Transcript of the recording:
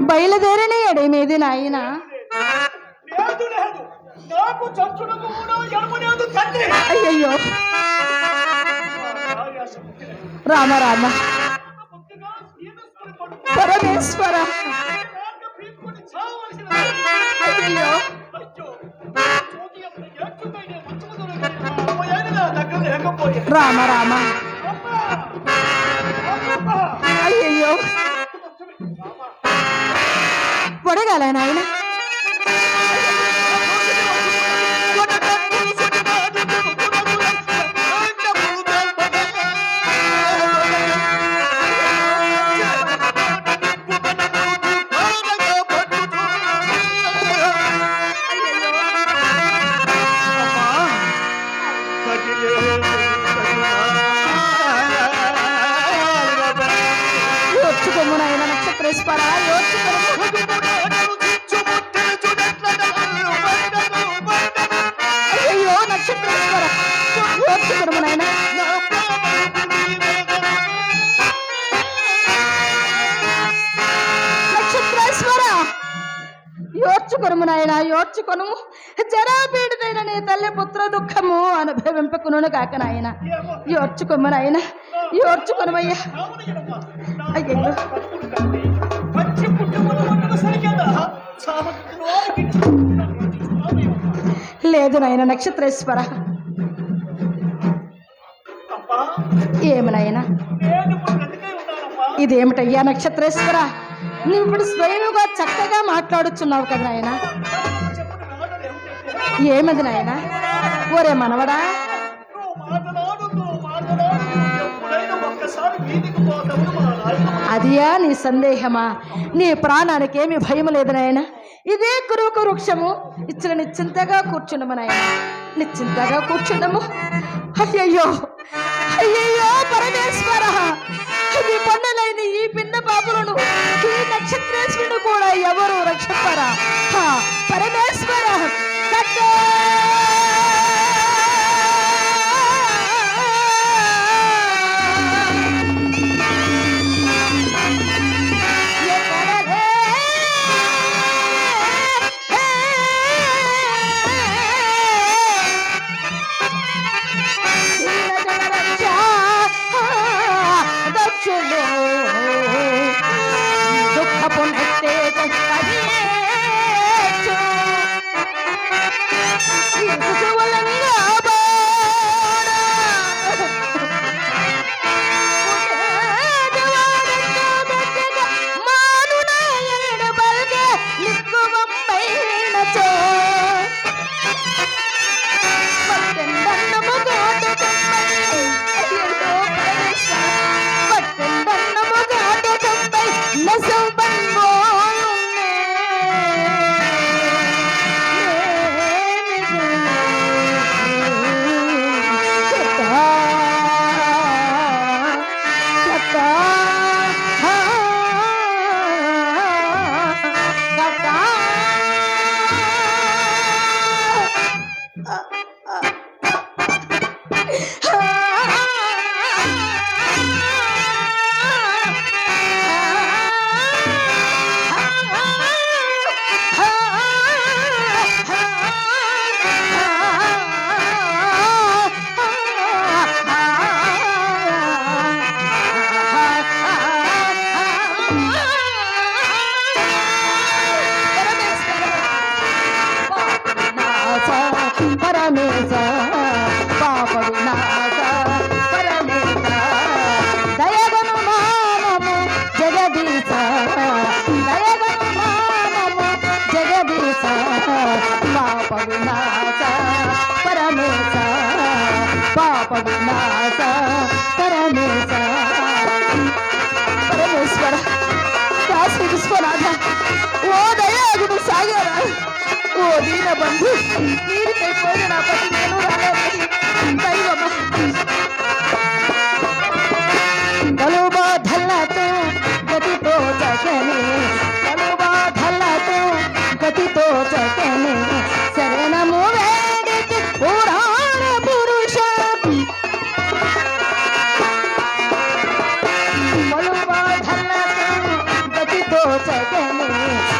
బయలుదేరిన ఎడమేది నాయన. లేదు అయ్యయ్యో. రామ రామ. పరమేశ్వర. అయ్యయ్యో. పొడగాల నాయన యోర్చుకోము నాయన నక్షత్రేశ్వర యోర్చుకోము యోర్చుకొనుము నాయన యోర్చుకొను జరాపీడితైన నీ తల్లి పుత్ర దుఃఖము అనుభవింపకును కాక నాయన. యోర్చుకొమ్ము నాయన సరికేదా సామగ్రి లేదు నాయన నక్షత్రేశ్వర. అబ్బా. ఏమి నాయన? నేను ఇప్పుడు బ్రతికే ఉన్నానమ్మా. ఇదేమిటయ్యా నక్షత్రేశ్వర? నువ్వు ఇప్పుడు స్వయముగా చక్కగా మాట్లాడుచున్నావు కదా నాయన? ఏమది నాయన? ఓరే మనవడా. అదియా నీ సందేహమా? నీ ప్రాణానికి ఏమి భయం లేదు నాయన. ఇదే కురుకు వృక్షము ఇచ్చిన నిశ్చింతగా కూర్చుండము నాయన. నిశ్చింతగా కూర్చుండము. అయ్యయ్యో. అయ్యయ్యో పరమేశ్వర. ఈ పండులైన ఈ పిన్న బాబులను నక్షత్రేశ్వరుడు కూడా ఎవరు రక్షిస్తారా Thank you. पविनासा परमेशा ಪರಮೇಶ್ವರ ದಾಸವಿಸ್ವನಾದ ಓ ದಯಾಗುಣ ಸಾಗರ ಓ ದೀನ ಬಂಧು ನೀರು ಕೈಕೊಂಡು ನಾ ಪತಿ ನಾನು ದೈವಮ ಕಲುಬಾ ಧಲ್ಲತು ಗತಿ ತೋ ಚಕನೆ ಕಲುಬಾ ಧಲ್ಲತು ಗತಿ ತೋ ಚಕನೆ 对来